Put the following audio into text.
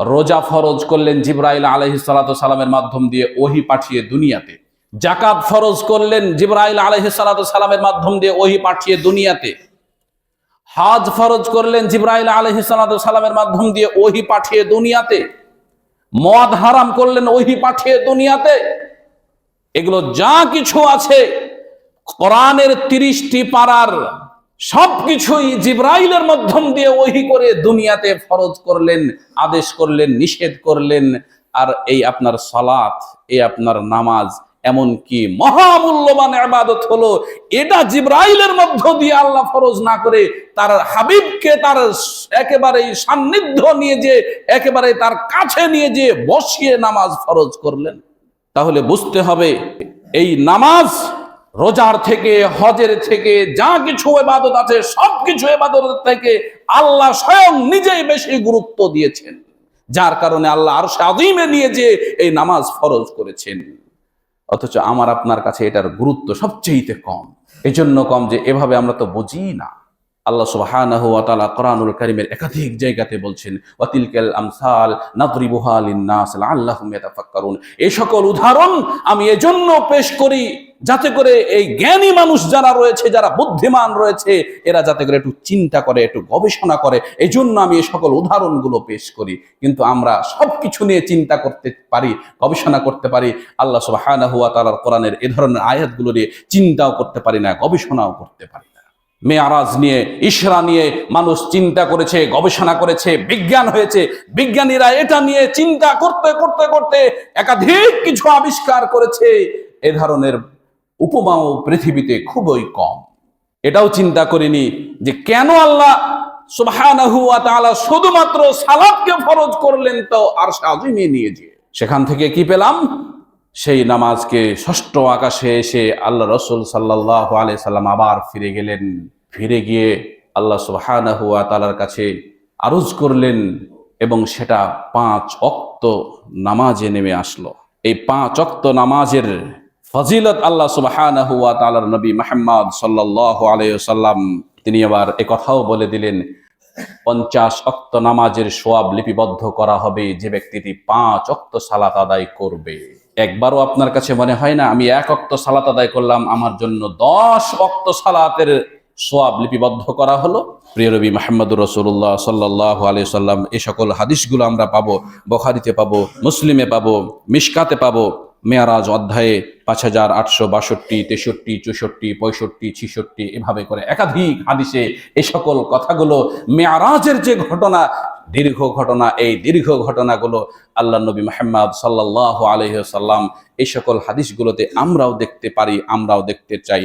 রোজা ফরজ করলেন জিব্রাইল আলহি সালামের মাধ্যম দিয়ে ওহি পাঠিয়ে দুনিয়াতে। জাকাত ফরজ করলেন জিব্রাইল আলহি সালামের মাধ্যম দিয়ে ওহি পাঠিয়ে দুনিয়াতে। হাজ ফরজ করলেন জিব্রাইল আলহি সালামের মাধ্যম দিয়ে ওহি পাঠিয়ে দুনিয়াতে। মদ হারাম করলেন ওহি পাঠিয়ে দুনিয়াতে। এগুলো যা কিছু আছে, কোরআনের তিরিশটি পাড়ার সবকিছুই জিব্রাইলের মাধ্যম দিয়ে ওহি করে দুনিয়াতে ফরজ করলেন, আদেশ করলেন, নিষেধ করলেন। আর এই আপনার সলাৎ এই আপনার নামাজ, এমনকি মহামূল্যবান আবাদত হলো, এটা জিব্রাইলের মধ্য দিয়ে আল্লাহ ফরজ না করে তার হাবিবকে তার একেবারে সান্নিধ্য নিয়ে যে, একেবারে তার কাছে নিয়ে যে বসিয়ে নামাজ ফরজ করলেন। তাহলে বুঝতে হবে, এই নামাজ রোজার থেকে, হজের থেকে, যা কিছু এবাদত আছে সব কিছু এবাদত থেকে আল্লাহ স্বয়ং নিজেই বেশি গুরুত্ব দিয়েছেন। যার কারণে আল্লাহ আর স্বাধীনে নিয়ে যে এই নামাজ ফরজ করেছেন। অথচ আমার আপনার কাছে এটার গুরুত্ব সবচেয়ে কম। এই জন্য কম যে এভাবে আমরা তো বুঝি না। আল্লাহ সুবহানাহু ওয়া তাআলা কোরআনুল কারীমের একাধিক জায়গাতে বলছেন, ওয়াতিলকাল আমসাল নাদরিবুহা লিন-নাস লাআল্লাহুম ইয়াতাফাক্কারুন। এই সকল উদাহরণ আমি এজন্য পেশ করি যাতে করে এই জ্ঞানী মানুষ যারা রয়েছে, যারা বুদ্ধিমান রয়েছে, এরা যাতে করে একটু চিন্তা করে, একটু গবেষণা করে। এই জন্য আমি এই সকল উদাহরণগুলো পেশ করি। কিন্তু আমরা সবকিছু নিয়ে চিন্তা করতে পারি, গবেষণা করতে পারি। আল্লাহ সুবহানাহু হুয়া তাআলার কোরআনের এ ধরনের আয়াতগুলো নিয়ে চিন্তাও করতে পারি না, গবেষণাও করতে পারি না। মেয়ারাজ নিয়ে, ইশরা নিয়ে মানুষ চিন্তা করেছে, গবেষণা করেছে, বিজ্ঞান হয়েছে। বিজ্ঞানীরা এটা নিয়ে চিন্তা করতে করতে করতে একাধিক কিছু আবিষ্কার করেছে। এ ধরনের উপমাও পৃথিবীতে খুবই কম। এটাও চিন্তা করিনি যে কেন আল্লাহ শুধুমাত্র সালাতকে ফরজ করলেন তো আর সাজিমে নিয়ে যে সেখান থেকে কি পেলাম? সেই নামাজকে ষষ্ঠ আকাশে এসে আল্লাহ রসুল সাল্লাহ আলাই সাল্লাম আবার ফিরে গেলেন। ফিরে গিয়ে আল্লাহ সুবহানাহু ওয়া তাআলার কাছে আরজ করলেন এবং সেটা পাঁচ অক্ত নামাজে নেমে আসলো। এই পাঁচ অক্ত নামাজের ফজিলত আল্লাহ তাআলার নবী মুহাম্মদ সাল্লাল্লাহু আলাইহি সাল্লাম তিনি আবার কথাও বলে দিলেন, পঞ্চাশ অক্ত নামাজের সোয়াব লিপিবদ্ধ করা হবে, যে ব্যক্তিটি পাঁচ অক্ত সালাত আদায় করবে। একবারও আপনার কাছে মনে হয় না, আমি এক অক্ত সালাত আদায় করলাম, আমার জন্য দশ অক্ত সালাতের সোয়াব লিপিবদ্ধ করা হলো? প্রিয় রবি মাহমুদুর রসুল্লাহ সাল্লাহ আলি সাল্লাম এই সকল হাদিসগুলো আমরা পাবো, বখারিতে পাবো, মুসলিমে পাবো, মিশকাতে পাবো। মেয়ারাজ অধ্যায়ে পাঁচ হাজার আটশো বাষট্টি, তেষট্টি, চৌষট্টি, পঁয়ষট্টি, ছিষট্টি এভাবে করে একাধিক হাদিসে এ সকল কথাগুলো মেয়ারাজের যে ঘটনা, দীর্ঘ ঘটনা, এই দীর্ঘ ঘটনাগুলো আল্লাহ নবী মাহমদ সাল্লাহ আলহ সাল্লাম এই সকল হাদিসগুলোতে আমরাও দেখতে পারি, আমরাও দেখতে চাই।